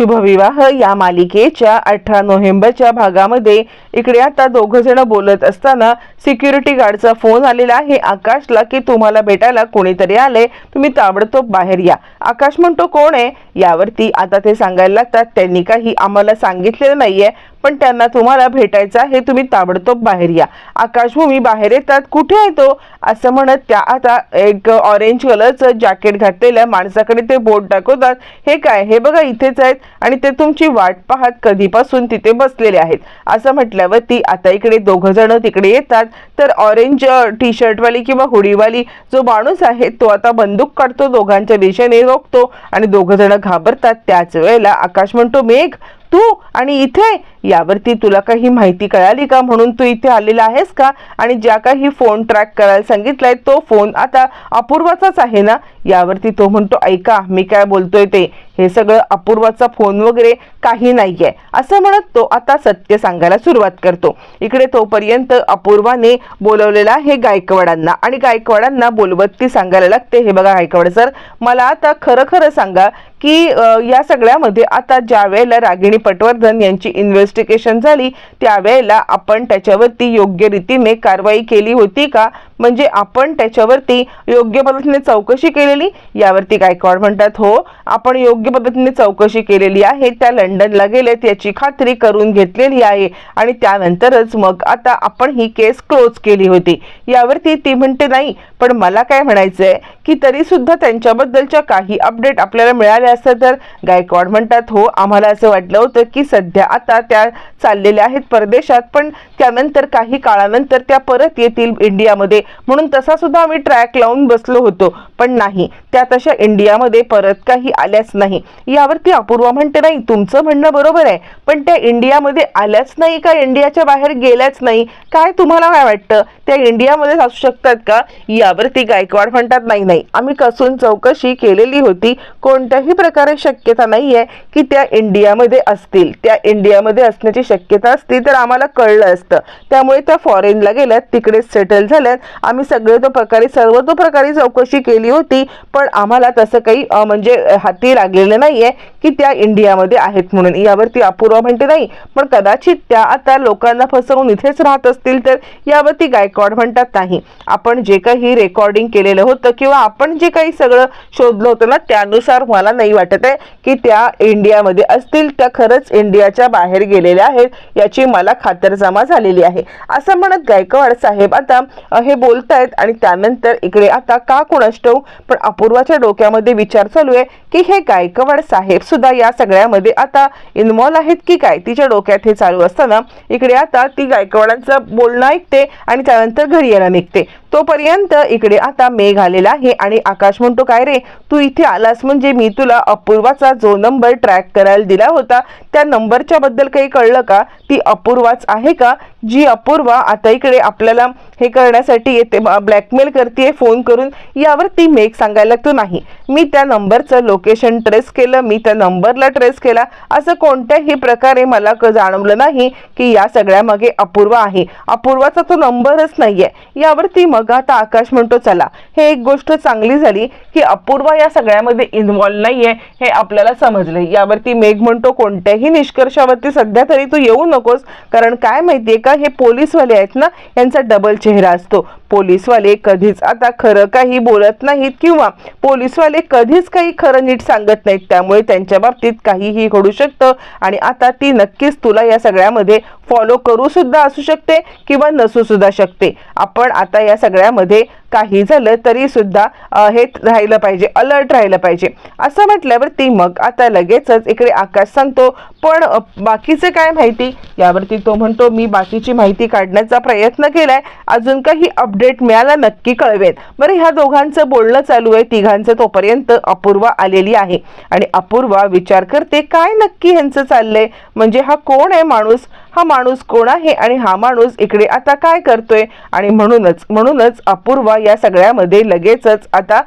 शुभविवाह या मालिकेच्या अठरा नोव्हेंबरच्या भागामध्ये. इकडे आता दोघं जण बोलत असताना सिक्युरिटी गार्डचा फोन आलेला आहे. आकाशला की तुम्हाला भेटायला कोणीतरी आले तुम्ही ताबडतोब बाहेर या. आकाश म्हणतो कोण आहे? यावरती आता ते सांगायला लागतात त्यांनी काही आम्हाला सांगितलेलं नाहीये. पण त्यांना तुम्हाला भेटायचं आहे तुम्ही ताबडतोब बाहेर या. आकाशभूमी बाहेर येतात कुठे आहे तो? असं म्हणत त्या आता एक ऑरेंज कलरचं जॅकेट घातलेल्या माणसाकडे ते बोट दाखवतात. हे काय? हे बघा इथेच आहेत आणि ते तुमची वाट पाहत कधीपासून तिथे बसलेले आहेत. असं म्हटल्यावर ती आता इकडे दोघं जण तिकडे येतात. तर ऑरेंज टी शर्टवाली किंवा हुडीवाली जो माणूस आहे तो आता बंदूक काढतो दोघांच्या दिशेने रोखतो आणि दोघं जण घाबरतात. त्याच वेळेला आकाश म्हणतो मेघ तू आणि इथे? यावरती तुला काही माहिती कळाली का म्हणून तू इथे आलेला आहेस का? आणि ज्या काही फोन ट्रॅक करायला सांगितलाय तो फोन आता अपूर्वाचाच आहे ना? यावरती तो म्हणतो ऐका मी काय बोलतोय ते? हे सगळं अपूर्वाचा फोन वगैरे काही नाहीये. असं म्हणत तो आता सत्य सांगायला सुरुवात करतो. इकडे तोपर्यंत अपूर्वाने बोलवलेला आहे गायकवाडांना. आणि गायकवाडांना बोलवत ती सांगायला लागते हे बघा गायकवाड सर मला आता खरं खरं सांगा की या सगळ्यामध्ये आता ज्या वेळेला रागिणी पटवर्धन यांची इन्व्हेस्टिगेशन झाली त्यावेळेला आपण त्याच्यावरती योग्य रीतीने कारवाई केली होती का? म्हणजे आपण त्याच्यावरती योग्य पद्धतीने चौकशी केलेली? यावरती गायकवाड म्हणतात? हो आपण योग्य पद्धतीने चौकशी केलेली आहे त्या लंडनला गेलेत याची खात्री करून घेतलेली आहे आणि त्यानंतरच मग आता आपण ही केस क्लोज केली होती. यावरती ती म्हणते नाही पण मला काय म्हणायचं आहे की तरीसुद्धा त्यांच्याबद्दलच्या काही अपडेट आपल्याला मिळाले असतं तर गायकवाड म्हणतात हो आम्हाला असं वाटलं होतं की सध्या आता त्या चाललेल्या आहेत परदेशात पण त्यानंतर काही काळानंतर त्या परत येतील इंडियामध्ये. म्हणून तसा सुद्धा आम्ही ट्रॅक लावून बसलो होतो. पण नाही त्या तशा इंडियामध्ये परत काही आल्याच नाही. यावरती अपूर्वा म्हणते नाही तुमचं म्हणणं बरोबर आहे पण त्या इंडियामध्ये आल्याच नाही का? इंडियाच्या बाहेर गेल्याच नाही? काय तुम्हाला काय वाटतं? त्या इंडियामध्येच असू शकतात का? यावरती गायकवाड म्हणतात नाही नाही आम्ही कसून चौकशी केलेली होती कोणत्याही प्रकारे शक्यता नाही आहे की त्या इंडियामध्ये असतील. त्या इंडियामध्ये असण्याची शक्यता असती तर आम्हाला कळलं असतं. त्यामुळे त्या फॉरेनला गेल्यात तिकडे सेटल झाल्यात. आम्ही सगळे तो प्रकारे सर्व तो प्रकारे चौकशी केली होती पण आम्हाला तसं काही म्हणजे हाती लागलेलं नाहीये की त्या इंडियामध्ये आहेत म्हणून. यावरती अपूर्वा म्हणते नाही पण कदाचित त्या आता लोकांना फसवून इथेच राहत असतील तर यावरती गायकॉड म्हणतात नाही. आपण जे काही रेकॉर्डिंग केलेलं होतं किंवा आपण जे काही सगळं शोधलं होतं ना त्यानुसार मला नाही वाटत आहे की त्या इंडियामध्ये असतील त्या खरंच इंडियाच्या बाहेर गेलेल्या आहेत याची मला खातरजमा झालेली आहे. असं म्हणत गायकवाड साहेब आता हे हे बोलतायत आणि त्यानंतर इकडे आता का कोणाष्टव पण अपूर्वाच्या डोक्यामध्ये विचार चालू आहे की हे गायकवाड साहेब सुद्धा या सगळ्यामध्ये आता इन्व्हॉल्व आहेत की काय? तिच्या डोक्यात हे चालू असताना इकडे आता ती गायकवाडांचं बोलणं ऐकते आणि त्यानंतर घरी यायला निघते. तोपर्यंत इकडे आता मेघ आलेला आहे आणि आकाश म्हणतो काय रे तू इथे आलास म्हणजे मी तुला अपूर्वाचा जो नंबर ट्रॅक करायला दिला होता त्या नंबरच्या बद्दल काही कळलं का? ती अपूर्वाच आहे का? जी अपूर्वा आता इकडे आपल्याला हे करण्यासाठी येते ब्लॅकमेल करते फोन करून यावर ती मेघ सांगायला लागतो नाही. मी त्या नंबरचं लोकेशन ट्रेस केलं मी त्या नंबरला ट्रेस केला. असं कोणत्याही प्रकारे मला जाणवलं नाही की या सगळ्यामागे अपूर्वा आहे. अपूर्वाचा तो नंबरच नाहीये. यावरती मग आता आकाश म्हणतो चला. हे एक गोष्ट चांगली झाली की अपूर्वा या सगळ्यामध्ये इन्व्हॉल्व नाहीये हे आपल्याला समजले यावरती मेघ म्हणतो कोणत्याही निष्कर्षावरती सध्या तरी तू येऊ नकोस कारण काय माहितीये का हे पोलीसवाले आहेत ना यांचा डबल चेहरा असतो. पोलीसवाले कधीच आता खरं काही बोलत नाहीत किंवा पोलीसवाले कधीच काही खरं नीट सांगत नाहीत. त्यामुळे त्यांच्या बाबतीत काहीही घडू शकतं आणि आता ती नक्कीच तुला या सगळ्यामध्ये फॉलो करू सुद्धा असू शकते किंवा नसू सुद्धा शकते. आपण आता या सगळ्यामध्ये काही झालं तरी सुद्धा हे राहिलं पाहिजे अलर्ट राहिलं पाहिजे. असं म्हटल्यावर ती मग आता लगेचच इकडे आकाश सांगतो पण बाकीचं काय माहिती? यावरती तो म्हणतो मी बाकीची माहिती काढण्याचा प्रयत्न केलाय. अजून काही अपडेट मिळाला नक्की कळवेन बरं ह्या दोघांचं बोलणं चालू आहे. तिघांचं तोपर्यंत अपूर्वा आलेली आहे. आणि अपूर्वा विचार करते काय नक्की ह्यांचं चाललंय? म्हणजे हा कोण आहे माणूस? हा माणूस कोण आहे? आणि हा माणूस इकडे आता काय करतोय? आणि म्हणूनच म्हणूनच अपूर्वा या सगळ्यामध्ये लगेचच आता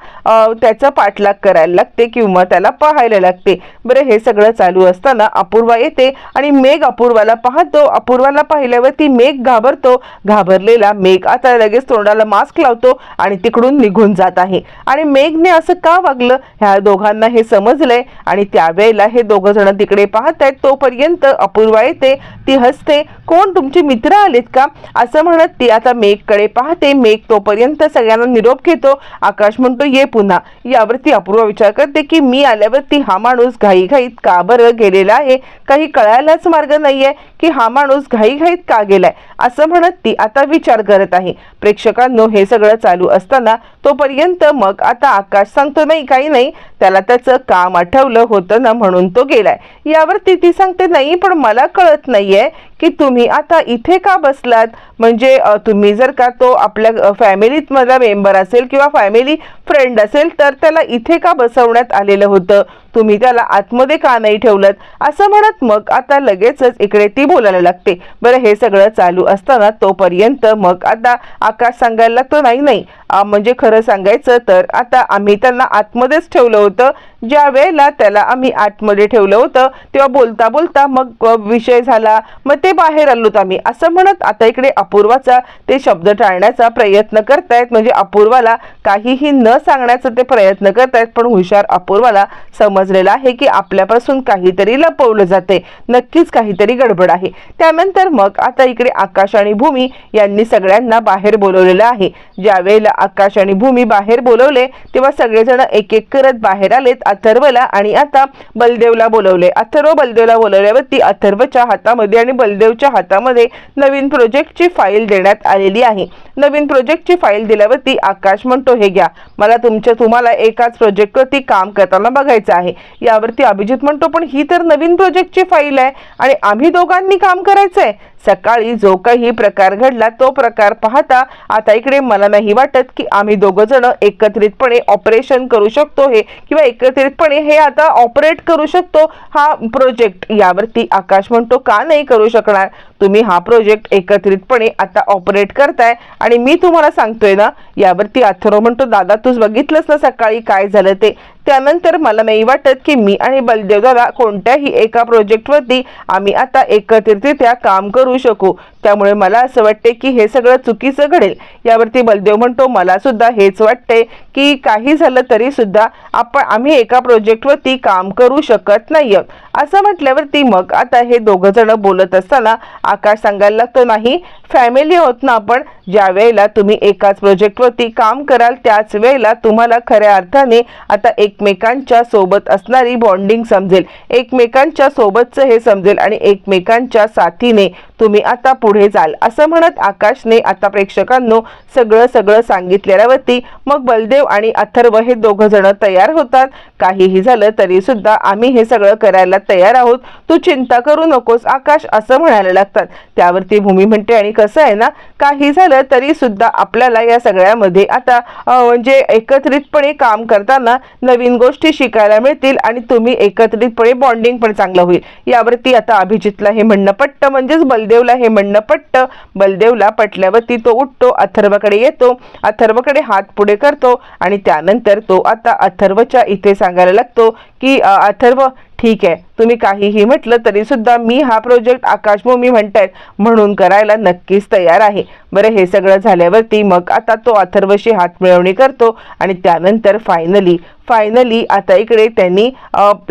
त्याचा पाठलाग करायला लागते किंवा त्याला पाहायला लागते. बरं हे सगळं चालू असताना अपूर्वा येते आणि मेघ अपूर्वाला पाहतो. अपूर्वाला पाहिल्यावर ती मेघ घाबरतो. घाबरलेला मेघ आता लगेच तोंडाला मास्क लावतो आणि तिकडून निघून जात आहे. आणि मेघने असं का वागलं? ह्या दोघांना हे समजलंय आणि त्यावेळेला हे दोघं जण तिकडे पाहत आहेत. तोपर्यंत अपूर्वा येते. ती हसते. कोण? तुमचे मित्र आलेत का? असं म्हणत ती आता मेघकडे पाहते. मेघ तोपर्यंत सगळ्यांना निरोप घेतो. आकाश म्हणतो ये पुन्हा. यावरती अपूर्वा विचार करते की मी आल्यावरती हा माणूस घाईघाईत का बरं गेलेला आहे? काही कळायलाच मार्ग नाहीये की हा माणूस घाईघाईत का गेलाय. असं म्हणत ती आता विचार करत आहे. प्रेक्षकांनो हे सगळं चालू असताना तोपर्यंत मग आता आकाश सांगतो नाही काही नाही. त्याला त्याचं काम आठवलं होतं ना म्हणून तो गेलाय. यावरती ती सांगते नाही पण मला कळत नाहीये की तुम्ही आता इथे का बसलात? म्हणजे तुम्ही जर का तो आपल्या फॅमिलीत मधला मेंबर असेल किंवा फॅमिली फ्रेंड असेल तर त्याला इथे का बसवण्यात आलेलं होतं? तुम्ही त्याला आतमध्ये का नाही ठेवलं असं म्हणत मग आता लगेचच इकडे ती बोलायला लागते. बरं हे सगळं चालू असताना तोपर्यंत मग आता आकाश सांगायला लागतो नाही नाही म्हणजे खरं सांगायचं तर आता आम्ही त्यांना आतमध्येच ठेवलं होतं. ज्या वेळेला त्याला आम्ही आतमध्ये ठेवलं होतं तेव्हा बोलता बोलता मग विषय झाला. मग ते बाहेर आलोत आम्ही. असं म्हणत आता इकडे अपूर्वाचा ते शब्द टाळण्याचा प्रयत्न करतायत. म्हणजे अपूर्वाला काहीही न सांगण्याचा ते प्रयत्न करतायत पण हुशार अपूर्वाला समजलेलं आहे की आपल्यापासून काहीतरी लपवलं जाते. नक्कीच काहीतरी गडबड आहे. त्यानंतर मग आता इकडे आकाश आणि भूमी यांनी सगळ्यांना बाहेर बोलवलेलं आहे. ज्यावेळेला आकाश आणि भूमी बाहेर बोलवले तेव्हा सगळेजण एक एक करत बाहेर आलेत. अथर्वला आणि आता बलदेवला बोलवले. अथर्व बलदेवला बोलवल्यावरती अथर्वच्या हातामध्ये आणि बलदेवच्या हातामध्ये नवीन प्रोजेक्टची फाईल देण्यात आलेली आहे. नवीन प्रोजेक्टची फाईल दिल्यावरती आकाश म्हणतो हे घ्या मला तुमच्या तुम्हाला एकाच प्रोजेक्टवरती काम करताना बघायचं आहे. यावरती अभिजित म्हणतो पण ही तर नवीन प्रोजेक्टची फाईल आहे आणि आम्ही दोघांनी काम करायचंय. सकाळी जो काही प्रकार घडला तो प्रकार पाहता आता इकडे मला नाही वाटत की आम्ही दोघं जण एकत्रितपणे ऑपरेशन करू शकतो हे किंवा एकत्रित एकत्रितपणे हे आता ऑपरेट करू शकतो हा प्रोजेक्ट यावरती आकाश म्हणतो का नाही करू शकणार? तुम्ही हा प्रोजेक्ट एकत्रितपणे आता ऑपरेट करताय. आणि मी तुम्हाला सांगतोय ना यावरती अथर्व म्हणतो दादा तूच बघितलंस ना सकाळी काय झालं ते? त्यानंतर मला नाही वाटत की मी आणि बलदेव दादा कोणत्याही एका प्रोजेक्टवरती आम्ही आता एकत्रितरित्या काम करू शकू. त्यामुळे मला असं वाटते की हे सगळं चुकीचं घडेल. यावरती बलदेव म्हणतो मला सुद्धा हेच वाटते की काही झालं तरी सुद्धा आपण आम्ही एका प्रोजेक्टवरती काम करू शकत नाही असं म्हटल्यावरती मग आता हे दोघं जण बोलत असताना आकाश सांगायला लागतो नाही फॅमिली होत ना आपण. ज्या वेळेला तुम्ही एकाच प्रोजेक्टवरती काम कराल त्याच वेळेला तुम्हाला खऱ्या अर्थाने आता एकमेकांच्या सोबत असणारी बॉन्डिंग समजेल. एकमेकांच्या सोबतचं हे समजेल आणि एकमेकांच्या साथीने तुम्ही आता पुढे जाल. असं म्हणत आकाशने आता प्रेक्षकांनो सगळं सगळं सांगितलेल्यावरती मग बलदेव आणि अथर्व हे दोघं जण तयार होतात. काहीही झालं तरी सुद्धा आम्ही हे सगळं करायला तयार आहोत. तू चिंता करू नकोस आकाश असं म्हणायला लागतात. त्यावरती भूमी म्हणते आणि कसं आहे ना काही झालं तरी सुद्धा आपल्याला या सगळ्यामध्ये आता म्हणजे एकत्रितपणे काम करताना नवीन गोष्टी शिकायला मिळतील आणि तुम्ही एकत्रितपणे बॉन्डिंग पण चांगलं होईल. यावरती आता अभिजितला हे म्हणणं पट्ट म्हणजेच बलदेव बलदेवला हे म्हणणं पट्ट बलदेवला पटल्यावरती तो उठतो अथर्वकडे येतो अथर्वकडे हात पुढे करतो आणि त्यानंतर तो आता अथर्वच्या इथे सांगायला लागतो की अथर्व ठीक आहे. तुम्ही काहीही म्हटलं तरी सुद्धा मी हा प्रोजेक्ट आकाशभूमी म्हणतायत म्हणून करायला नक्कीच तयार आहे. बरं हे सगळं झाल्यावरती मग आता तो अथर्वशी हात मिळवणी करतो आणि त्यानंतर फायनली फायनली आता इकडे त्यांनी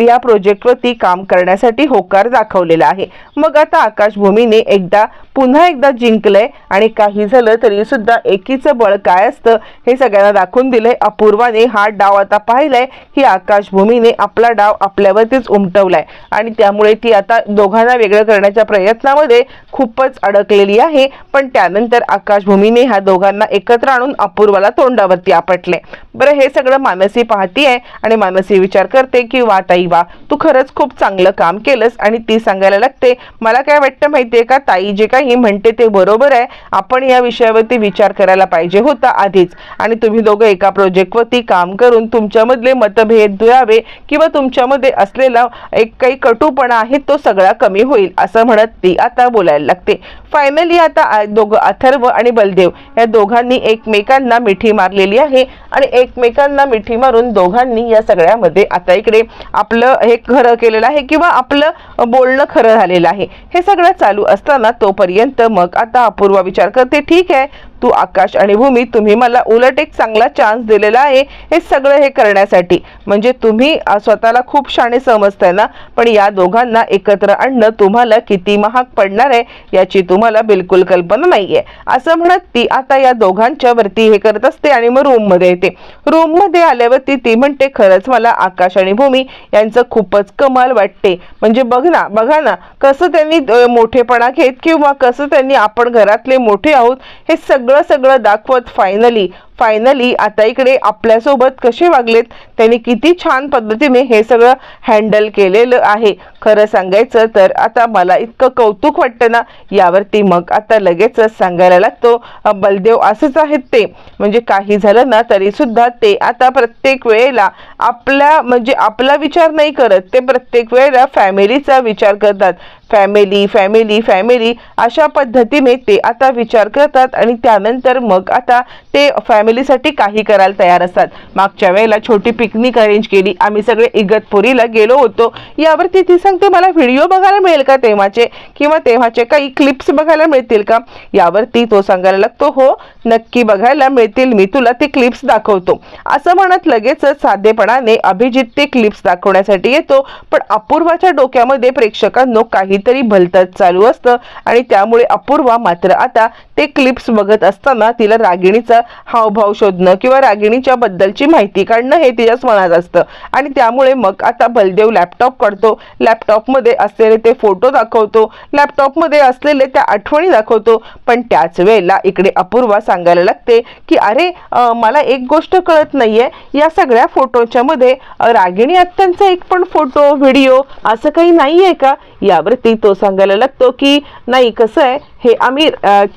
या प्रोजेक्टवरती काम करण्यासाठी होकार दाखवलेला आहे. मग आता आकाशभूमीने एकदा पुन्हा एकदा जिंकलंय आणि काही झालं तरी सुद्धा एकीचं बळ काय असतं हे सगळ्यांना दाखवून दिलंय. अपूर्वाने हा डाव आता पाहिलाय. की आकाशभूमीने आपला डाव आपल्यावरतीच उमटवलाय. आणि त्यामुळे ती आता दोघांना वेगळं करण्याच्या प्रयत्नामध्ये खूपच अडकलेली आहे. पण त्यानंतर आकाशभूमीने ह्या दोघांना एकत्र आणून अपूर्वाला तोंडावरती आपटले बरं हे सगळं मानसी पाहतीये आहे आणि मानसी विचार करते की वा ताई वा तू खरंच खूप चांगलं काम केलंस आणि ती सांगायला लागते. मला काय वाटतं माहितीये का ताई जे काही नाही म्हणते ते बरोबर आहे. आपण या विषयावरती विचार करायला पाहिजे होता आधीच. आणि तुम्ही दोघं एका प्रोजेक्टवरती काम करून तुमच्यामधले मतभेद दुरावे किंवा तुमच्यामध्ये असलेला एक काही कटुपणा आहे तो सगळा कमी होईल असं म्हणत ती आता बोलायला लागते. फायनली आता दोघं अथर्व आणि बलदेव या दोघांनी एकमेकांना मिठी मारलेली आहे आणि एकमेकांना मिठी मारून दोघांनी या सगळ्यामध्ये आता इकडे आपलं हे खरं केलेलं आहे किंवा आपलं बोलणं खरं झालेलं आहे. हे सगळं चालू असताना तोपर्यंत मग आता अपूर्वा विचार करते. ठीक आहे. तू आकाश आणि भूमी तुम्ही मला उलट एक चांगला चान्स दिलेला आहे हे सगळं हे करण्यासाठी. म्हणजे तुम्ही स्वतःला खूप शाणे समजताय ना? पण या दोघांना एकत्र आणणं तुम्हाला किती महाग पडणार आहे याची तुम्हाला बिलकुल कल्पना नाहीये. असं म्हणत ती आता या दोघांच्या वरती हे करत असते आणि मग रूममध्ये येते. रूममध्ये आल्यावरती ती म्हणते खरंच मला आकाश आणि भूमी यांचं खूपच कमाल वाटते. म्हणजे बघ ना बघा ना कसं त्यांनी मोठेपणा घेत किंवा कसं त्यांनी आपण घरातले मोठे आहोत हे सगळं सगळं दाखवत फायनली फायनली आता इकडे आपल्यासोबत कसे वागलेत? त्यांनी किती छान पद्धतीने हे सगळं हँडल केलेलं आहे. खरं सांगायचं तर आता मला इतकं कौतुक वाटतं ना यावरती मग आता लगेचच सांगायला लागतो. बलदेव असंच आहेत ते. म्हणजे काही झालं ना तरी सुद्धा ते आता प्रत्येक वेळेला आपल्या म्हणजे आपला विचार नाही करत. ते प्रत्येक वेळेला फॅमिलीचा विचार करतात. फॅमिली फॅमिली फॅमिली अशा पद्धतीने ते आता विचार करतात आणि त्यानंतर मग आता ते फॅ फॅमिलीसाठी काही करायला तयार असतात. मागच्या वेळेला छोटी पिकनिक अरेंज केली. आम्ही सगळे इगतपुरीला गेलो होतो. यावरती ती सांगते मला व्हिडिओ बघायला मिळेल का तेव्हाचे? किंवा तेव्हाचे काही क्लिप्स बघायला मिळतील का? यावरती तो सांगायला लागतो हो नक्की बघायला मिळतील. मी तुला ते क्लिप्स दाखवतो. असं म्हणत लगेचच साधेपणाने अभिजित ते क्लिप्स दाखवण्यासाठी येतो. पण अपूर्वाच्या डोक्यामध्ये प्रेक्षकांनो काहीतरी भलतच चालू असतं. आणि त्यामुळे अपूर्वा मात्र आता ते क्लिप्स बघत असताना तिला रागिणीचा हाव हावभाव शोधणं किंवा रागिणीच्या बद्दलची माहिती काढणं हे तिच्याच मनात असतं. आणि त्यामुळे मग आता बलदेव लॅपटॉप काढतो. लॅपटॉपमध्ये असलेले ते फोटो दाखवतो. लॅपटॉपमध्ये असलेले त्या आठवणी दाखवतो. पण त्याच वेळेला इकडे अपूर्वा सांगायला लागते की अरे मला एक गोष्ट कळत नाहीये. या सगळ्या फोटोच्या मध्ये रागिणी आत्यांचा एक पण फोटो व्हिडिओ असं काही नाही आहे का? यावरती तो सांगायला लागतो की नाही कसं आहे? हे आम्ही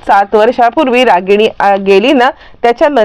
सात वर्षापूर्वी रागिणी गेली ना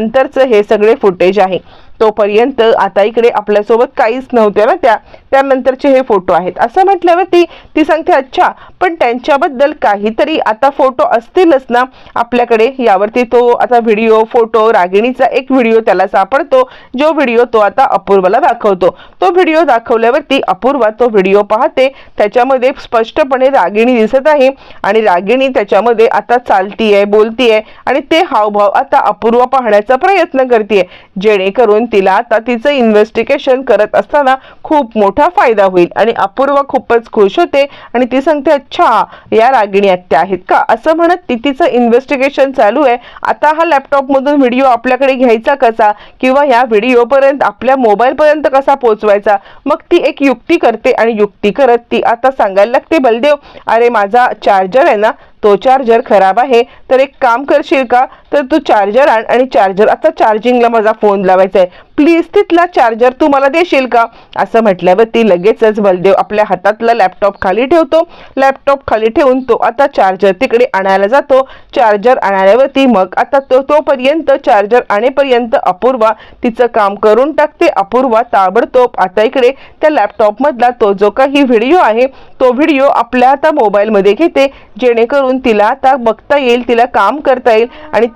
नंतरचं हे सगळे फुटेज आहे. तोपर्यंत आता इकडे आपल्यासोबत काहीच नव्हत्या ना त्या. त्यानंतरचे हे फोटो आहेत. असं म्हटल्यावरती ती सांगते अच्छा पण त्यांच्याबद्दल काहीतरी आता फोटो असतीलच ना? आपल्याकडे यावरती तो आता व्हिडिओ फोटो रागिणीचा एक व्हिडिओ त्याला सापडतो. जो व्हिडिओ तो आता अपूर्वाला दाखवतो. तो व्हिडिओ दाखवल्यावरती अपूर्वा तो व्हिडिओ पाहते. त्याच्यामध्ये स्पष्टपणे रागिणी दिसत आहे आणि रागिणी त्याच्यामध्ये आता चालतीये बोलतीये आणि ते हावभाव आता अपूर्वा पाहण्याचा प्रयत्न करते जेणेकरून तिला आता तिचं इन्व्हेस्टिगेशन करत असताना खूप मोठा फायदा होईल. आणि अपूर्वा खूपच खुश होते आणि ती सांगते अच्छा या रागिणी आत्या आहेत का? असं म्हणत ती तिचं इन्व्हेस्टिगेशन चालू आहे. आता हा लॅपटॉपमधून व्हिडिओ आपल्याकडे घ्यायचा कसा? किंवा या व्हिडिओपर्यंत आपल्या मोबाईलपर्यंत कसा पोहोचवायचा? मग ती एक युक्ती करते आणि युक्ती करत ती आता सांगायला लागते बलदेव अरे माझा चार्जर आहे ना तो चार्जर खराब आहे तर एक काम करशील का? तर तू चार्जर आण आणि चार्जर आता चार्जिंगला माझा फोन लावायचा आहे. प्लीज तिथला चार्जर तू मला देशील का? असं म्हटल्यावर ती लगेचच बलदेव आपल्या हातातला लॅपटॉप खाली ठेवतो. लॅपटॉप खाली ठेवून तो आता चार्जर तिकडे आणायला जातो. चार्जर आणाल्यावरती मग आता तो तोपर्यंत चार्जर आणेपर्यंत अपूर्वा तिचं काम करून टाकते. अपूर्वा ताबडतोब आता इकडे त्या लॅपटॉपमधला तो जो काही व्हिडिओ आहे तो व्हिडिओ आपल्या आता मोबाईलमध्ये घेते. जेणेकरून तिला आता बघता येईल तिला काम करता येईल आणि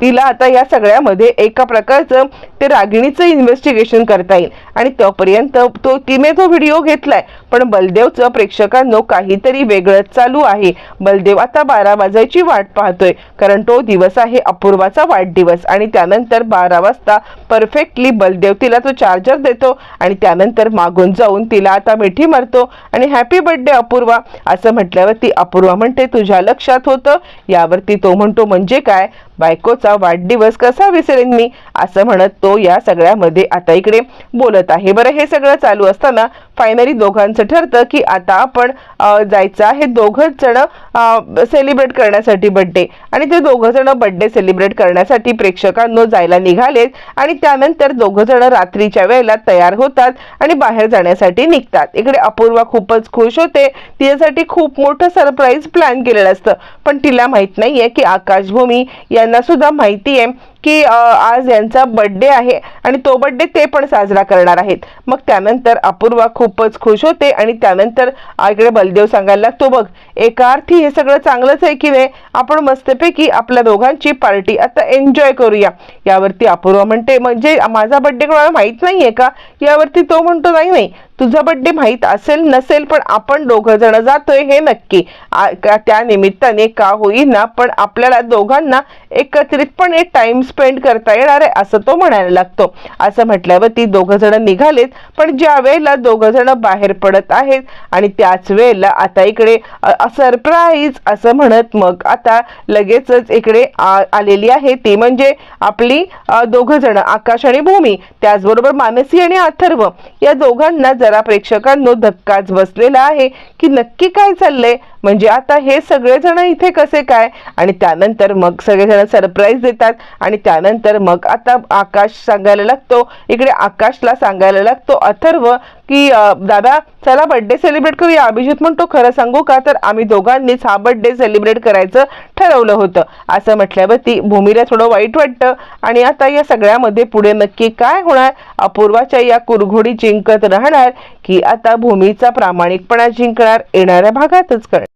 तिला आता या सगळ्यामध्ये एका प्रकारचं ते रागिणीचं इन्व्हेस्टिगेशन करता येईल. आणि तोपर्यंत तो तिने तो व्हिडिओ घेतलाय. पण बलदेवचं प्रेक्षकांनो काहीतरी वेगळंच चालू आहे. बलदेव आता बारा वाजायची वाट पाहतोय. कारण तो दिवस आहे अपूर्वाचा वाढदिवस. आणि त्यानंतर बारा वाजता परफेक्टली बलदेव तिला तो चार्जर देतो. आणि त्यानंतर मागून जाऊन तिला आता मिठी मारतो. आणि हॅपी बर्थडे अपूर्वा. असं म्हटल्यावर ती अपूर्वा म्हणते तुझ्या लक्षात होतं? यावरती तो म्हणतो म्हणजे काय? बायकोचा वाढदिवस कसा विसरेन मी? असं म्हणत तो या सगळ्यामध्ये आता इकडे बोलत आहे. बरं हे सगळं चालू असताना फायनली दोघांचं ठरतं की आता आपण जायचं आहे दोघंच जण सेलिब्रेट करण्यासाठी बर्थडे आणि ते दोघं जण बर्थडे सेलिब्रेट करण्यासाठी प्रेक्षकांनो जायला निघालेत आणि त्यानंतर दोघं जण रात्रीच्या वेळेला तयार होतात आणि बाहेर जाण्यासाठी निघतात. इकडे अपूर्वा खूपच खुश होते. तिच्यासाठी खूप मोठं सरप्राईज प्लॅन केलेलं असतं. पण तिला माहीत नाहीये की आकाशभूमी यांना सुद्धा माहिती आहे की आज यांचा बर्थडे आहे आणि तो बर्थडे ते पण साजरा करणार आहेत. मग त्यानंतर अपूर्वा खूपच खुश होते आणि त्यानंतर इकडे बलदेव सांगायला लागतो बघ एका अर्थी हे सगळं चांगलंच आहे की नाही? आपण मस्तपैकी आपल्या दोघांची पार्टी आता एन्जॉय करूया. यावरती अपूर्वा म्हणते म्हणजे माझा बर्थडे कोणाला माहीत नाहीये का? यावरती तो म्हणतो नाही नाही. तुझा बड्डे माहीत असेल नसेल पण आपण दोघं जण जातोय हे नक्की. त्या निमित्ताने का होईना पण आपल्याला दोघांना एकत्रितपणे टाइम स्पेंड करता येणार आहे असं तो म्हणायला लागतो. असं म्हटल्यावर ती दोघं जण निघालेत पण ज्या वेळेला दोघं जण बाहेर पडत आहेत आणि त्याच वेळेला आता इकडे सरप्राईज असं म्हणत मग आता लगेचच इकडे आ- आलेली आहे ती म्हणजे आपली दोघं जण आकाश आणि भूमी. त्याचबरोबर मानसी आणि अथर्व. या दोघांना जरा प्रेक्षकांनो धक्काच बसलेला आहे की नक्की काय चाललंय? म्हणजे आता हे सगळेजण इथे कसे काय? आणि त्यानंतर मग सगळेजण सरप्राईज देतात आणि त्यानंतर मग आता आकाश सांगायला लागतो इकडे आकाशला सांगायला लागतो अथर्व की दादा चला बर्थडे सेलिब्रेट करूया. अभिजित म्हणतो खरं सांगू का? तर आम्ही दोघांनीच हा बर्थडे सेलिब्रेट करायचं ठरवलं होतं. असं म्हटल्यावर ती भूमीला थोडं वाईट वाटतं. आणि आता या सगळ्यामध्ये पुढे नक्की काय होणार? अपूर्वाच्या या कुरघोडी जिंकत राहणार? की आता भूमीचा प्रामाणिकपणा जिंकणार येणाऱ्या भागातच कळणार